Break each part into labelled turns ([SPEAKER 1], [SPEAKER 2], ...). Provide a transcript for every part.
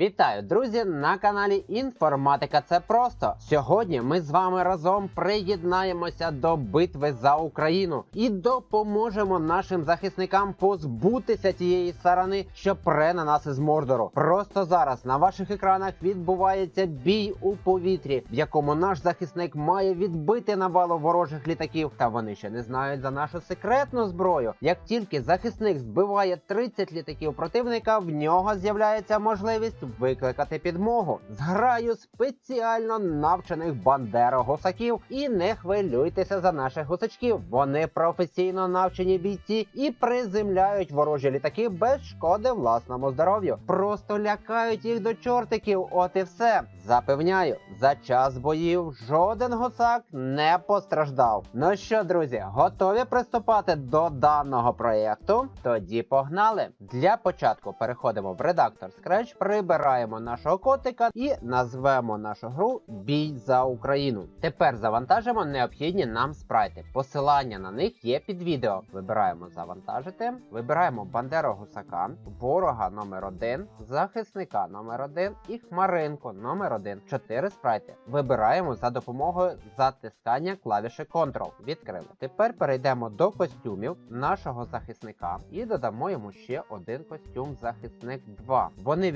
[SPEAKER 1] Вітаю, друзі, на каналі Інформатика. Це просто. Сьогодні ми з вами разом приєднаємося до битви за Україну і допоможемо нашим захисникам позбутися тієї сарани, що пре на нас із Мордору. Просто зараз на ваших екранах відбувається бій у повітрі, в якому наш захисник має відбити навалу ворожих літаків. Та вони ще не знають за нашу секретну зброю. Як тільки захисник збиває 30 літаків противника, в нього з'являється можливість викликати підмогу. Зграю спеціально навчених бандеро-гусаків. І не хвилюйтеся за наших гусачків. Вони професійно навчені бійці і приземляють ворожі літаки без шкоди власному здоров'ю. Просто лякають їх до чортиків. От і все. Запевняю, за час боїв жоден гусак не постраждав. Ну що, друзі, готові приступати до даного проєкту? Тоді погнали. Для початку переходимо в редактор Scratch, прибираємо нашого котика і назвемо нашу гру Бій за Україну. Тепер завантажимо необхідні нам спрайти. Посилання на них є під відео. Вибираємо завантажити, вибираємо Бандеру Гусака, ворога номер 1 захисника номер 1 і хмаринку номер 1 Чотири спрайти. Вибираємо за допомогою затискання клавіші Ctrl. Відкрили. Тепер перейдемо до костюмів нашого захисника і додамо йому ще один костюм захисник 2. Вони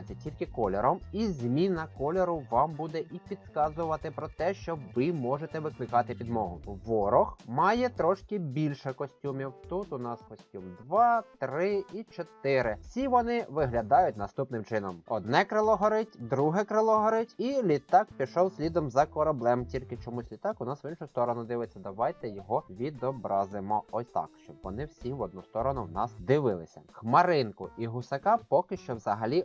[SPEAKER 1] відрізняються тільки кольором, і зміна кольору вам буде і підказувати про те, що ви можете викликати підмогу. Ворог має трошки більше костюмів. Тут у нас костюм 2, 3 і 4. Всі вони виглядають наступним чином: одне крило горить, друге крило горить, і літак пішов слідом за кораблем. Тільки чомусь літак у нас в іншу сторону дивиться. Давайте його відобразимо. Ось так, щоб вони всі в одну сторону в нас дивилися. Хмаринку і гусака поки що взагалі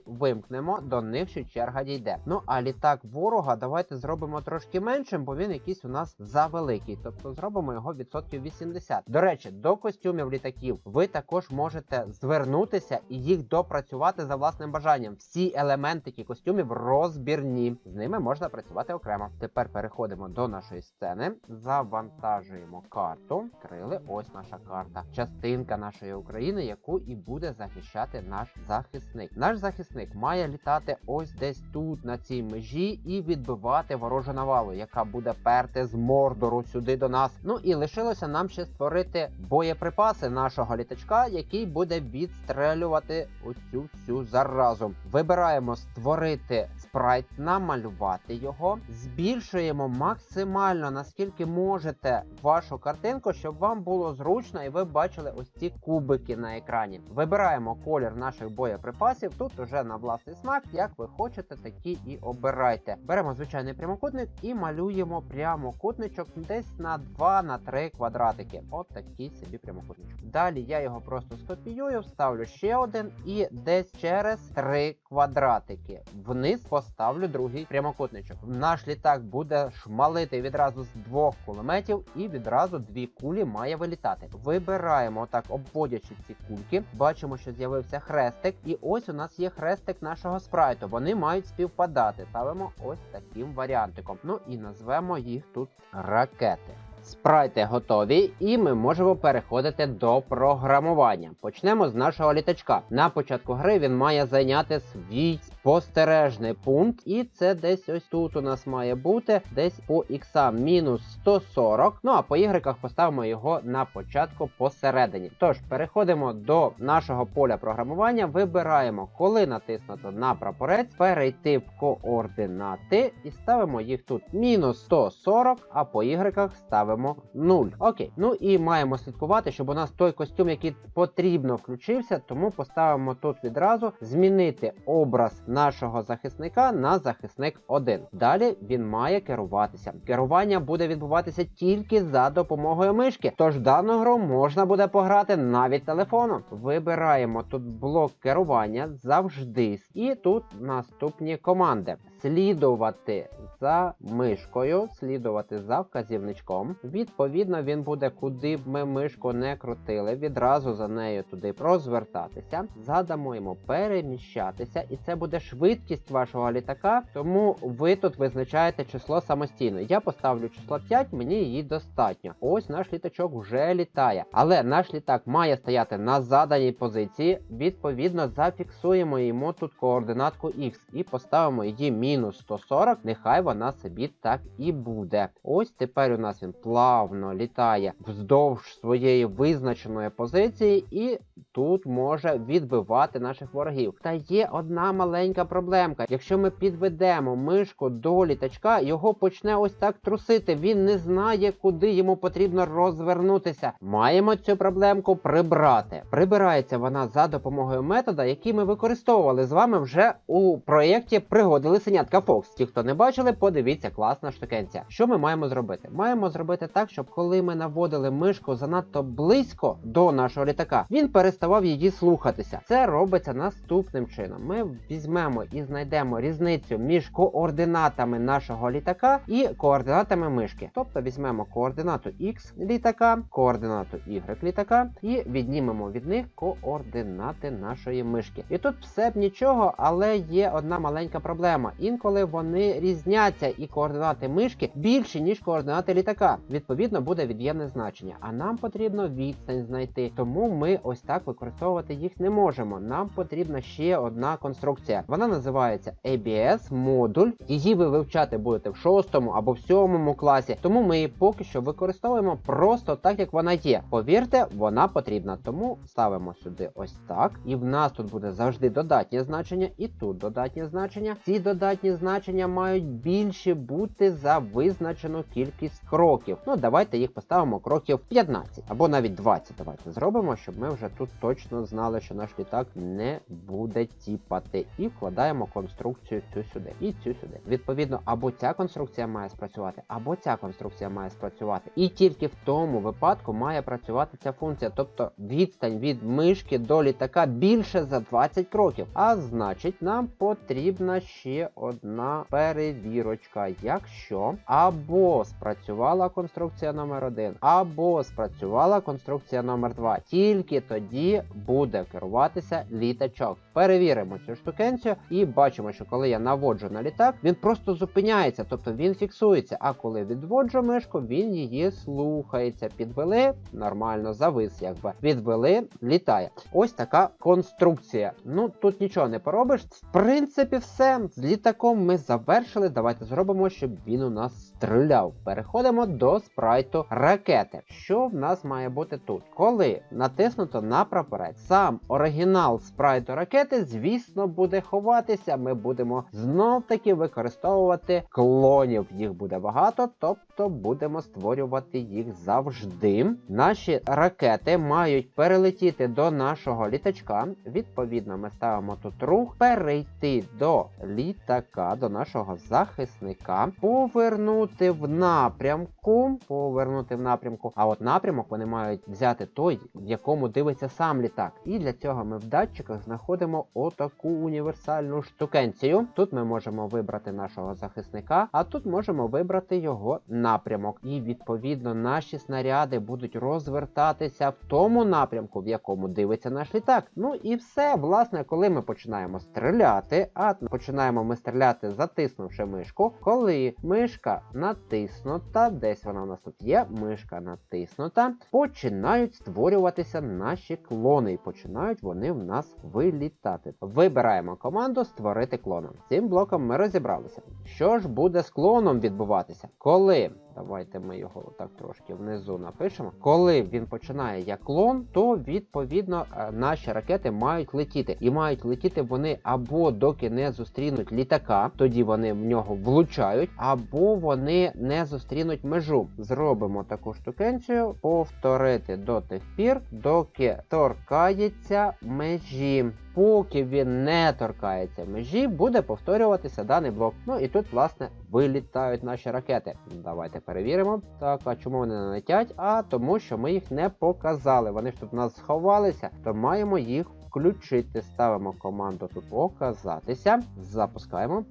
[SPEAKER 1] вимкнемо. До них ще черга дійде. Ну а літак ворога давайте зробимо трошки меншим, бо він якийсь у нас завеликий. Тобто зробимо його відсотків 80. До речі, до костюмів літаків ви також можете звернутися і їх допрацювати за власним бажанням. Всі елементики костюмів розбірні. З ними можна працювати окремо. Тепер переходимо до нашої сцени, завантажуємо карту. Крили, ось наша карта. Частинка нашої України, яку і буде захищати наш захисник. Наш захисник має літати ось десь тут, на цій межі, і відбивати ворожу навалу, яка буде перти з мордору сюди до нас. Ну і лишилося нам ще створити боєприпаси нашого літачка, який буде відстрелювати оцю всю заразу. Вибираємо створити спрайт, намалювати його, збільшуємо максимально наскільки можете вашу картинку, щоб вам було зручно і ви бачили ось ці кубики на екрані. Вибираємо колір наших боєприпасів. Тут уже на власний смак, як ви хочете, такі і обирайте. Беремо звичайний прямокутник і малюємо прямокутничок десь на 2 на 3 квадратики. От такий собі прямокутничок. Далі я його просто скопіюю, вставлю ще один і десь через 3 квадратики. Вниз поставлю другий прямокутничок. Наш літак буде шмалити відразу з двох кулеметів, і відразу дві кулі має вилітати. Вибираємо отак, обводячи ці кульки. Бачимо, що з'явився хрестик, і ось у нас є хрестик нашого спрайту. Вони мають співпадати. Ставимо ось таким варіантиком. Ну і назвемо їх тут ракети. Спрайти готові, і ми можемо переходити до програмування. Почнемо з нашого літачка. На початку гри він має зайняти свій спостережний пункт, і це десь ось тут у нас має бути десь по іксам мінус 140. Ну а по ігреках поставимо його на початку посередині. Тож переходимо до нашого поля програмування. Вибираємо, коли натиснуто на прапорець, перейти в координати і ставимо їх тут мінус 140, а по ігреках ставимо 0. Окей, ну і маємо слідкувати, щоб у нас той костюм, який потрібно включився, тому поставимо тут відразу змінити образ нашого захисника на захисник 1. Далі він має керуватися. Керування буде відбуватися тільки за допомогою мишки. Тож дану гру можна буде пограти навіть телефоном. Вибираємо тут блок керування завжди. І тут наступні команди: слідувати за мишкою, слідувати за вказівничком. Відповідно, він буде, куди б ми мишку не крутили, відразу за нею туди розвертатися. Задамо йому переміщатися, і це буде швидкість вашого літака. Тому ви тут визначаєте число самостійно. Я поставлю число 5, мені її достатньо. Ось наш літачок вже літає. Але наш літак має стояти на заданій позиції. Відповідно, зафіксуємо йому тут координатку X і поставимо її мінус 140. Нехай вона собі так і буде. Ось тепер у нас він плавно літає вздовж своєї визначеної позиції, і тут може відбивати наших ворогів. Та є одна маленька проблемка. Якщо ми підведемо мишку до літачка, його почне ось так трусити. Він не знає, куди йому потрібно розвернутися. Маємо цю проблемку прибрати. Прибирається вона за допомогою метода, який ми використовували з вами вже у проєкті пригоди Лисенятка Фокс. Ті, хто не бачили, подивіться класна штукенція. Що ми маємо зробити? Маємо зробити так, щоб коли ми наводили мишку занадто близько до нашого літака, він переставав її слухатися. Це робиться наступним чином. Ми візьмемо і знайдемо різницю між координатами нашого літака і координатами мишки. Тобто візьмемо координату X літака, координату Y літака і віднімемо від них координати нашої мишки. І тут все б нічого, але є одна маленька проблема. Інколи вони різняться, і координати мишки більші, ніж координати літака. Відповідно, буде від'ємне значення. А нам потрібно відстань знайти. Тому ми ось так використовувати їх не можемо. Нам потрібна ще одна конструкція. Вона називається ABS модуль. Її ви вивчати будете в шостому або в сьомому класі. Тому ми її поки що використовуємо просто так, як вона є. Повірте, вона потрібна. Тому ставимо сюди ось так. І в нас тут буде завжди додатнє значення, і тут додатнє значення. Ці додатні значення мають більше бути за визначену кількість кроків. Ну, давайте їх поставимо кроків 15 або навіть 20. Давайте зробимо, щоб ми вже тут точно знали, що наш літак не буде тіпати. І вкладаємо конструкцію цю сюди і цю сюди. Відповідно, або ця конструкція має спрацювати, або ця конструкція має спрацювати. І тільки в тому випадку має працювати ця функція, тобто відстань від мишки до літака більше за 20 кроків. А значить, нам потрібна ще одна перевірочка. Якщо або спрацювала конструкція номер 1 або спрацювала конструкція номер 2 тільки тоді буде керуватися літачок. Перевіримо цю штукенцію і бачимо, що коли я наводжу на літак, він просто зупиняється, тобто він фіксується. А коли відводжу мишку, він її слухається. Підвели, нормально завис, якби відвели, літає. Ось така конструкція. Ну тут нічого не поробиш. В принципі, все з літаком ми завершили. Давайте зробимо, щоб він у нас стріляв. Переходимо до спрайту ракети. Що в нас має бути тут? Коли натиснуто на прапорець, сам оригінал спрайту ракети, звісно, буде ховатися. Ми будемо знов таки використовувати клонів. Їх буде багато, тобто будемо створювати їх завжди. Наші ракети мають перелетіти до нашого літачка. Відповідно, ми ставимо тут рух, перейти до літака, до нашого захисника, повернути в напрямку, повернути в напрямку. А от напрямок вони мають взяти той, в якому дивиться сам літак. І для цього ми в датчиках знаходимо отаку універсальну штукенцію. Тут ми можемо вибрати нашого захисника, а тут можемо вибрати його напрямок. І відповідно наші снаряди будуть розвертатися в тому напрямку, в якому дивиться наш літак. Ну і все, власне, коли ми починаємо стріляти, а починаємо ми стріляти, затиснувши мишку. Коли мишка натиснута, десь вона у нас тут є, мишка натиснута, починають створюватися наші клони, і починають вони в нас вилітати. Вибираємо команду Створити клоном. Цим блоком ми розібралися. Що ж буде з клоном відбуватися? Коли Давайте ми його так трошки внизу напишемо. Коли він починає як клон, то відповідно е, наші ракети мають летіти. І мають летіти вони або доки не зустрінуть літака, тоді вони в нього влучають, або вони не зустрінуть межу. Зробимо таку штукенцію, повторити до тих пір, доки торкається межі. Поки він не торкається межі, буде повторюватися даний блок. Ну і тут, власне, вилітають наші ракети. Давайте перевіримо. Так, а чому вони не летять? А тому, що ми їх не показали. Вони ж тут у нас сховалися, то маємо їх включити. Ставимо команду тут показатися. Запускаємо.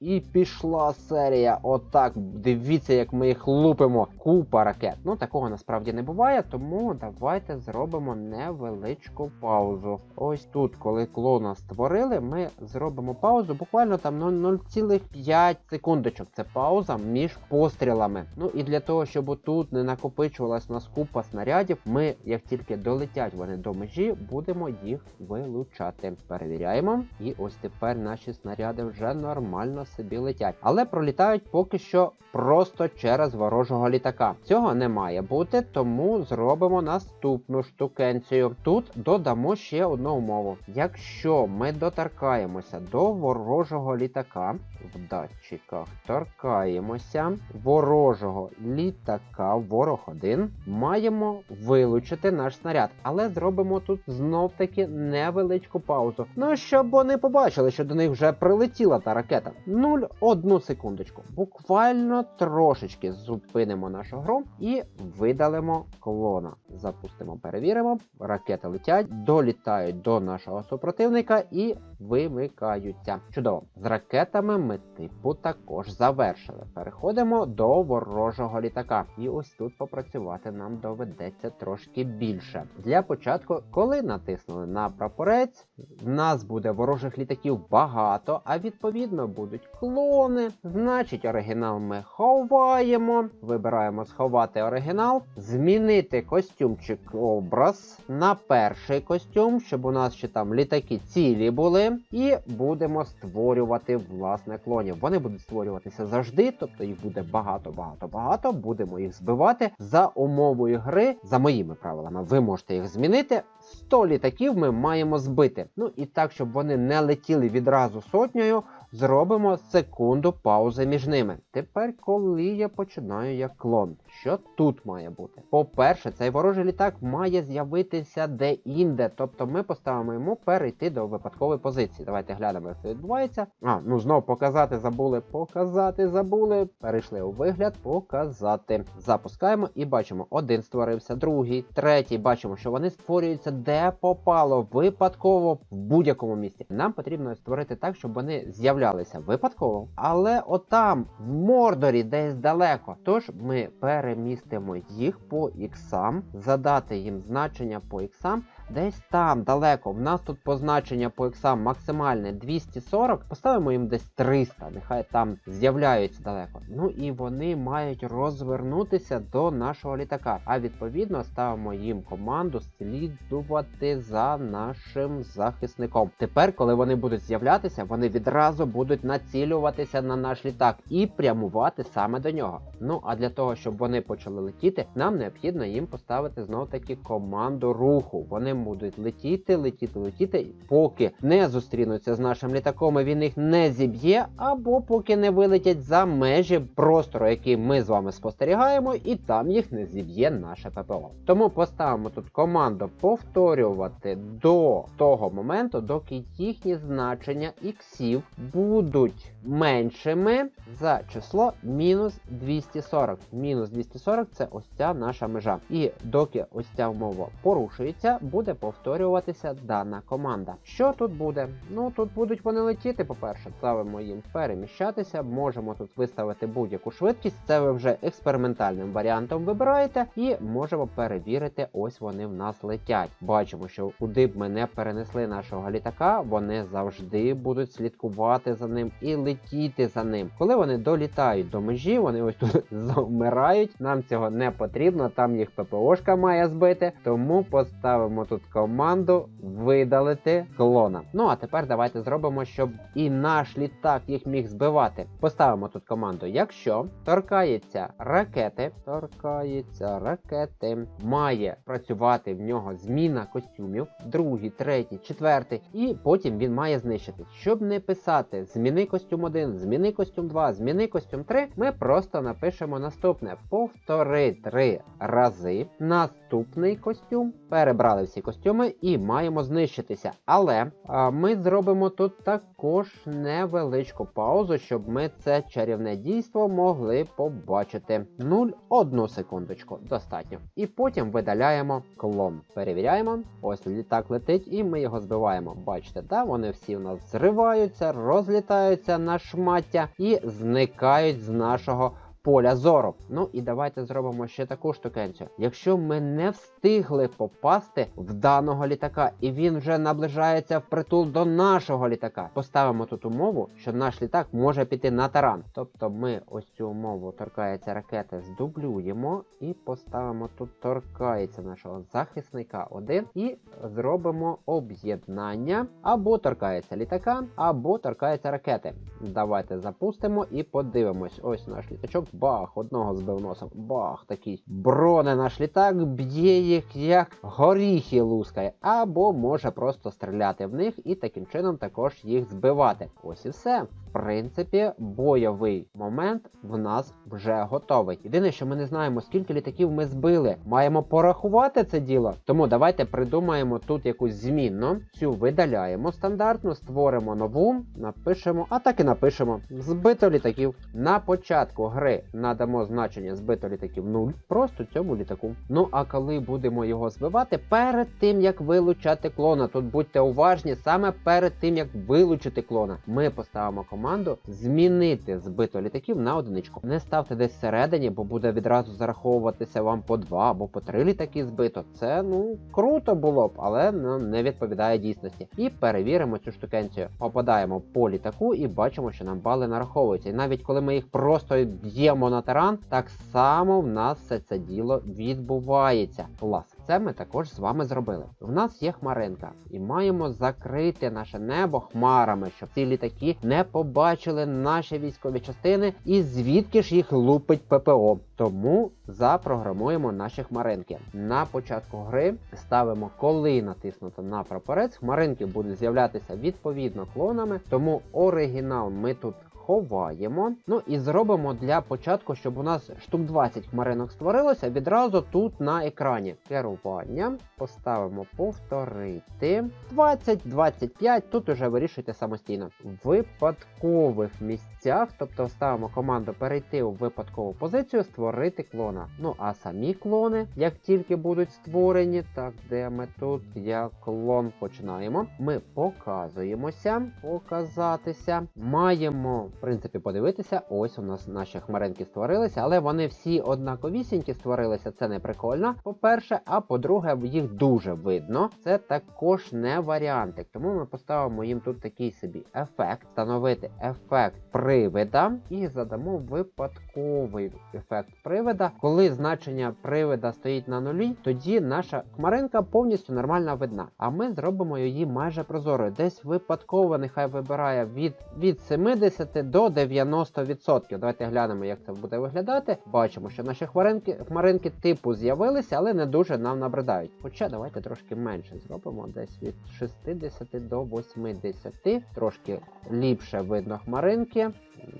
[SPEAKER 1] І пішла серія. Отак. Дивіться, як ми їх лупимо. Купа ракет. Ну, такого насправді не буває, тому давайте зробимо невеличку паузу. Ось тут, коли клона створили, ми зробимо паузу. Буквально там ну, 0,5 секундочок. Це пауза між пострілами. Ну і для того, щоб тут не накопичувалась у нас купа снарядів, ми, як тільки долетять вони до межі, будемо їх вилучати. Перевіряємо. І ось тепер наші снаряди вже нормально собі летять. Але пролітають поки що просто через ворожого літака. Цього не має бути, тому зробимо наступну штукенцію. Тут додамо ще одну умову. Якщо ми доторкаємося до ворожого літака, в датчиках торкаємося ворожого літака, ворог 1, маємо вилучити наш снаряд. Але зробимо тут знов таки невеличку паузу. Ну, щоб вони побачили, що до них вже прилетіла та ракета. 0, одну секундочку. Буквально трошечки зупинимо нашу гру і видалимо клона. Запустимо, перевіримо. Ракети летять, долітають до нашого супротивника і вимикаються. Чудово! З ракетами ми типу також завершили. Переходимо до ворожого літака. І ось тут попрацювати нам доведеться трошки більше. Для початку, коли натиснули на прапорець, в нас буде ворожих літаків багато, а відповідно будуть клони. Значить, оригінал ми ховаємо. Вибираємо сховати оригінал, змінити костюмчик образ на перший костюм, щоб у нас ще там літаки цілі були. І будемо створювати власне клонів. Вони будуть створюватися завжди, тобто їх буде багато, багато, багато. Будемо їх збивати за умовою гри, за моїми правилами. Ви можете їх змінити. 100 літаків ми маємо збити. Ну і так, щоб вони не летіли відразу сотнею. Зробимо секунду паузи між ними. Тепер, коли я починаю як клон, що тут має бути? По-перше, цей ворожий літак має з'явитися де-інде, тобто ми поставимо йому перейти до випадкової позиції. Давайте глянемо, як це відбувається. А, ну знов показати забули. Показати забули. Перейшли у вигляд, показати. Запускаємо і бачимо, один створився, другий, третій. Бачимо, що вони створюються де попало, випадково в будь-якому місці. Нам потрібно створити так, щоб вони з'являлися випадково, але отам, в Мордорі, десь далеко. Тож ми перемістимо їх по іксам, задати їм значення по іксам. Десь там далеко. В нас тут позначення по іксам максимальне 240. Поставимо їм десь 300, нехай там з'являються далеко. Ну і вони мають розвернутися до нашого літака. А відповідно ставимо їм команду слідувати за нашим захисником. Тепер, коли вони будуть з'являтися, вони відразу будуть націлюватися на наш літак і прямувати саме до нього. Ну а для того, щоб вони почали летіти, нам необхідно їм поставити знов таки команду руху. Вони будуть летіти, летіти, летіти, поки не зустрінуться з нашим літаком, і він їх не зіб'є, або поки не вилетять за межі простору, який ми з вами спостерігаємо, і там їх не зіб'є наше ППО. Тому поставимо тут команду повторювати до того моменту, доки їхні значення іксів будуть меншими за число мінус 240. Мінус 240 це ось ця наша межа. І доки ось ця умова порушується, буде повторюватися дана команда. Що тут буде? Ну тут будуть вони летіти. По-перше, ставимо їм переміщатися. Можемо тут виставити будь-яку швидкість. Це ви вже експериментальним варіантом вибираєте, і можемо перевірити, ось вони в нас летять. Бачимо, що куди б ми не перенесли нашого літака, вони завжди будуть слідкувати за ним і летіти за ним. Коли вони долітають до межі, вони ось тут завмирають. Нам цього не потрібно. Там їх ППОшка має збити. Тому поставимо тут команду видалити клона. Ну а тепер давайте зробимо, щоб і наш літак їх міг збивати. Поставимо тут команду, якщо торкається ракети, торкається ракети, має працювати в нього зміна костюмів, другий, третій, четвертий, і потім він має знищити. Щоб не писати зміни костюм 1, зміни костюм 2, зміни костюм 3, ми просто напишемо наступне: повтори три рази наступний костюм. Перебрали всі костюми костюми і маємо знищитися. Але ми зробимо тут також невеличку паузу, щоб ми це чарівне дійство могли побачити. 0,1 секундочку, достатньо. І потім видаляємо клон. Перевіряємо. Ось літак летить, і ми його збиваємо. Бачите, да? вони всі у нас зриваються, розлітаються на шмаття і зникають з нашого поля зору. Ну і давайте зробимо ще таку штукенцю. Якщо ми не встигли попасти в даного літака, і він вже наближається в притул до нашого літака, поставимо тут умову, що наш літак може піти на таран. Тобто ми ось цю умову торкається ракети, здублюємо і поставимо тут торкається нашого захисника 1 і зробимо об'єднання або торкається літака, або торкається ракети. Давайте запустимо і подивимось. Ось наш літачок бах, одного збив носом, бах, такий броне наш літак, б'є їх як горіхи лускає, або може просто стріляти в них і таким чином також їх збивати. Ось і все. В принципі, бойовий момент в нас вже готовий. Єдине, що ми не знаємо, скільки літаків ми збили. Маємо порахувати це діло. Тому давайте придумаємо тут якусь змінну. Цю видаляємо стандартну, створимо нову, напишемо, а так і напишемо. Збито літаків. На початку гри надамо значення збито літаків 0, просто цьому літаку. Ну а коли будемо його збивати, перед тим як вилучати клона, тут будьте уважні, саме перед тим як вилучити клона, ми поставимо команду змінити збито літаків на одиничку. Не ставте десь всередині, бо буде відразу зараховуватися вам по два або по три літаки збито. Це ну круто було б, але ну, не відповідає дійсності. І перевіримо цю штукенцію. Попадаємо по літаку і бачимо, що нам бали нараховуються. І навіть коли ми їх просто б'ємо на таран, так само в нас все це діло відбувається. Клас. Це ми також з вами зробили. В нас є хмаринка, і маємо закрити наше небо хмарами, щоб ці літаки не побачили наші військові частини і звідки ж їх лупить ППО. Тому запрограмуємо наші хмаринки. На початку гри ставимо, коли натиснуто на прапорець, хмаринки будуть з'являтися відповідно клонами, тому оригінал ми тут ховаємо. Ну і зробимо для початку, щоб у нас штук 20 хмаринок створилося відразу тут на екрані. Керування. Поставимо повторити. 20-25. Тут уже вирішуйте самостійно. В випадкових місцях, тобто ставимо команду перейти у випадкову позицію, створити клона. Ну а самі клони, як тільки будуть створені, так, де ми тут, як клон починаємо, ми показуємося, показатися. Маємо принципі, подивитися. Ось у нас наші хмаринки створилися, але вони всі однаковісінькі створилися. Це не прикольно. По-перше, а по-друге, їх дуже видно. Це також не варіантик. Тому ми поставимо їм тут такий собі ефект, встановити ефект привида і задамо випадковий ефект привида. Коли значення привида стоїть на нулі, тоді наша хмаринка повністю нормально видна. А ми зробимо її майже прозорою. Десь випадково нехай вибирає від, від 70 до 90%. Давайте глянемо, як це буде виглядати. Бачимо, що наші хмаринки, хмаринки типу з'явилися, але не дуже нам набридають. Хоча давайте трошки менше зробимо, десь від 60 до 80. Трошки ліпше видно хмаринки.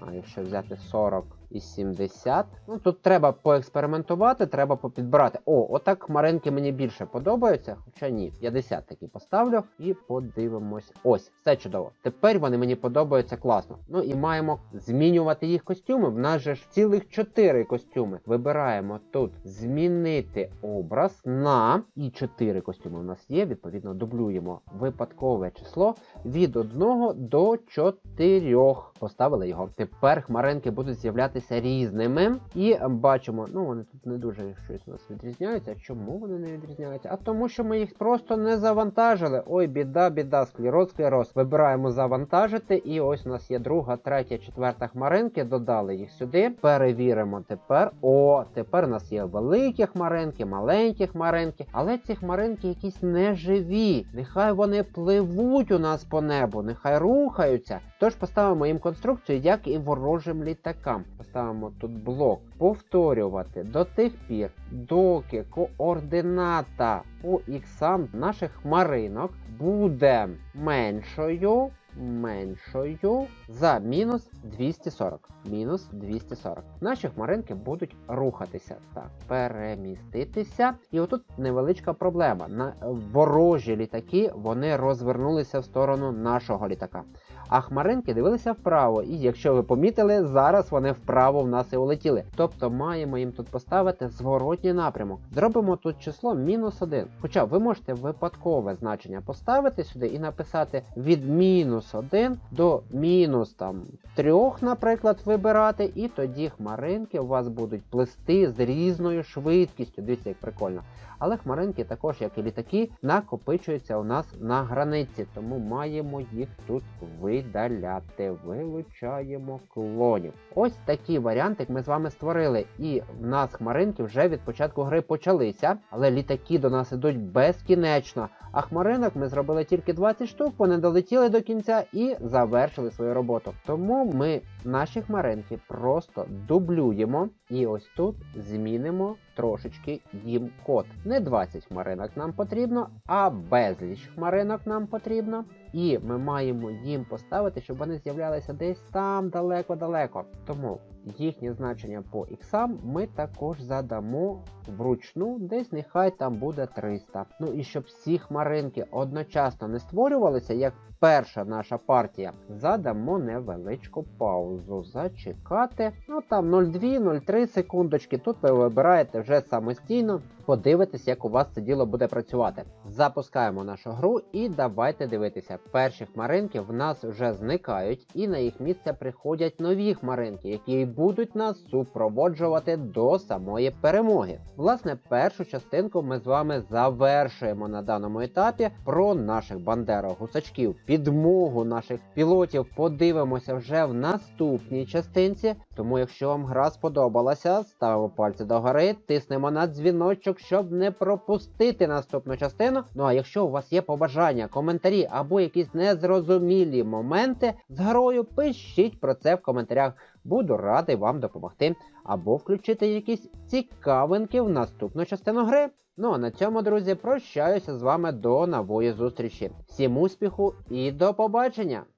[SPEAKER 1] А якщо взяти 40 і 70. Ну тут треба поекспериментувати, треба попідбирати. О, отак хмаринки мені більше подобаються. Хоча ні, 50 таки поставлю і подивимось. Ось, все чудово. Тепер вони мені подобаються класно. Ну і маємо змінювати їх костюми. В нас же ж цілих 4 костюми. Вибираємо тут змінити образ на і 4 костюми у нас є. Відповідно, дублюємо випадкове число від 1 до 4. Поставили його. Тепер хмаринки будуть з'являтися різними. І бачимо, ну вони тут не дуже щось у нас відрізняються. Чому вони не відрізняються? А тому, що ми їх просто не завантажили. Ой, біда, біда, склероз, склероз. Вибираємо завантажити. І ось у нас є друга, третя, четверта хмаринки. Додали їх сюди. Перевіримо тепер. О, тепер у нас є великі хмаринки, маленькі хмаринки. Але ці хмаринки якісь неживі. Нехай вони пливуть у нас по небу, нехай рухаються. Тож поставимо їм конструкцію, як і ворожим літакам. Поставимо тут блок повторювати до тих пір, доки координата по іксам наших хмаринок буде меншою, меншою за мінус 240. Мінус 240. Наші хмаринки будуть рухатися. Так, переміститися. І отут невеличка проблема. На ворожі літаки вони розвернулися в сторону нашого літака. А хмаринки дивилися вправо, і якщо ви помітили, зараз вони вправо в нас і улетіли. Тобто маємо їм тут поставити зворотній напрямок. Зробимо тут число мінус 1. Хоча ви можете випадкове значення поставити сюди і написати від мінус 1 до мінус там 3, наприклад, вибирати, і тоді хмаринки у вас будуть плисти з різною швидкістю. Дивіться, як прикольно. Але хмаринки також, як і літаки, накопичуються у нас на границі, тому маємо їх тут видаляти. Вилучаємо клонів. Ось такий варіантик ми з вами створили. І в нас хмаринки вже від початку гри почалися, але літаки до нас ідуть безкінечно. А хмаринок ми зробили тільки 20 штук, вони долетіли до кінця і завершили свою роботу. Тому ми наші хмаринки просто дублюємо і ось тут змінимо трошечки їм код. Не 20 хмаринок нам потрібно, а безліч хмаринок нам потрібно. І ми маємо їм поставити, щоб вони з'являлися десь там далеко-далеко. Тому їхнє значення по іксам ми також задамо вручну, десь нехай там буде 300. Ну і щоб всі хмаринки одночасно не створювалися, як перша наша партія, задамо невеличку паузу. Зачекати. Ну там 0,2-0,3 секундочки. Тут ви вибираєте вже самостійно. Подивитись, як у вас це діло буде працювати. Запускаємо нашу гру і давайте дивитися. Перші хмаринки в нас вже зникають, і на їх місце приходять нові хмаринки, які будуть нас супроводжувати до самої перемоги. Власне, першу частинку ми з вами завершуємо на даному етапі про наших бандерогусачків. Підмогу наших пілотів подивимося вже в наступній частинці. Тому, якщо вам гра сподобалася, ставимо пальці догори, тиснемо на дзвіночок, щоб не пропустити наступну частину. Ну а якщо у вас є побажання, коментарі або якісь незрозумілі моменти з грою, пишіть про це в коментарях. Буду радий вам допомогти або включити якісь цікавинки в наступну частину гри. Ну а на цьому, друзі, прощаюся з вами до нової зустрічі. Всім успіху і до побачення!